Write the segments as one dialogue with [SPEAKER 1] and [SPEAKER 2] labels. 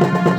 [SPEAKER 1] Thank you.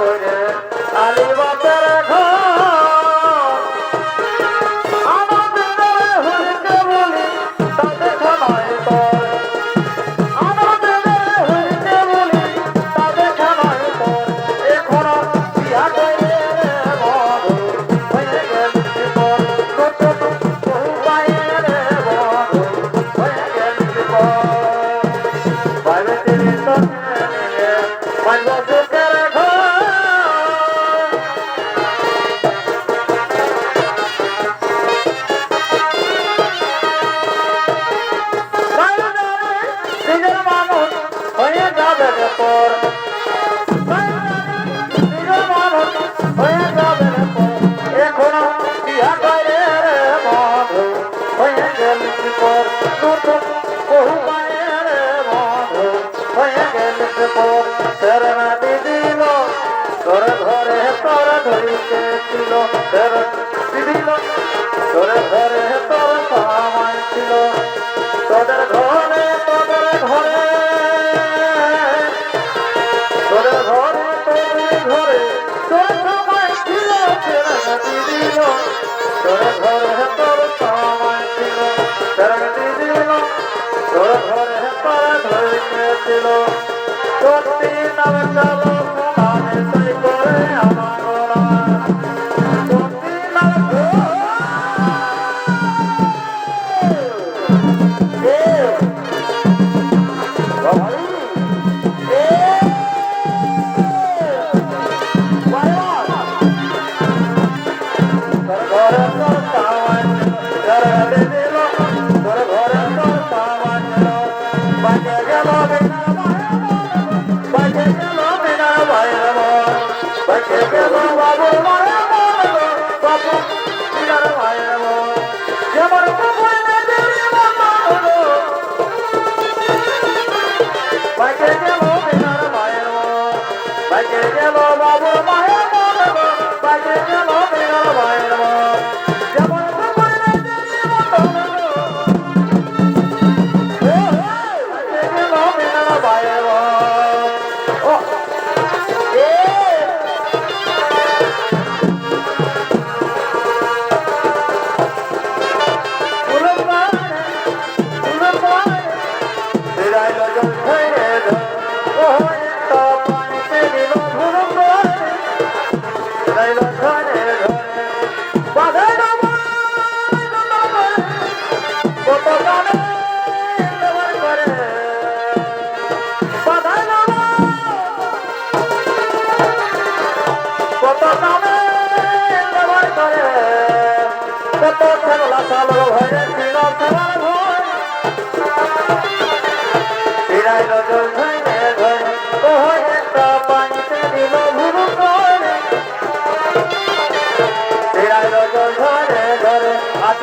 [SPEAKER 1] করে। আলি বাপের ঘর। বহু মায়ের হয়ে গেলে তোর নাদি দিল তোর ঘরে তোর ধরিতে ছিল তোর দিদিল তোর ঘরে তোর কামাই ছিল তোদের ঘরে তোদের ঘরে তোদের ঘরে তোর ঘরে তোর ফেরত দিল তোর ঘরে তোর ধরেছিল সত্যি নাম চালো সমানে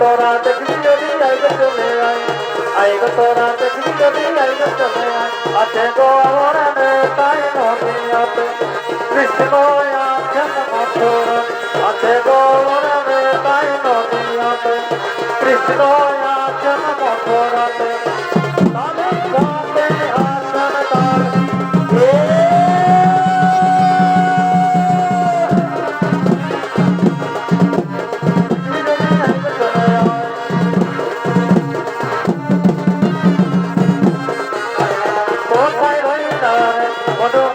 [SPEAKER 1] তোরা দেখবি যদি আই গো চলে আই আই গো তোরা দেখবি যদি আই গো চলে আই আছে গো আমার তাই নদী আছে কৃষ্ণ আছেন মথুর আছে গো আমার তাই নদী আছে কৃষ্ণ আছেন মথুর কোনো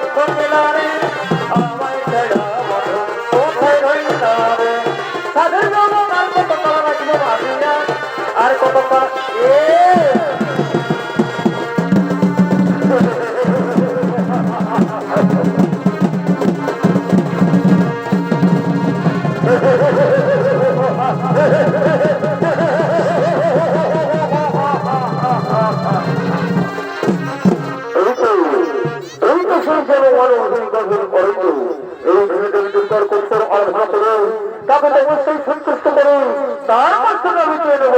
[SPEAKER 1] মাধ্যমে আমি চেয়ে নেব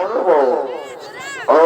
[SPEAKER 1] নেব ও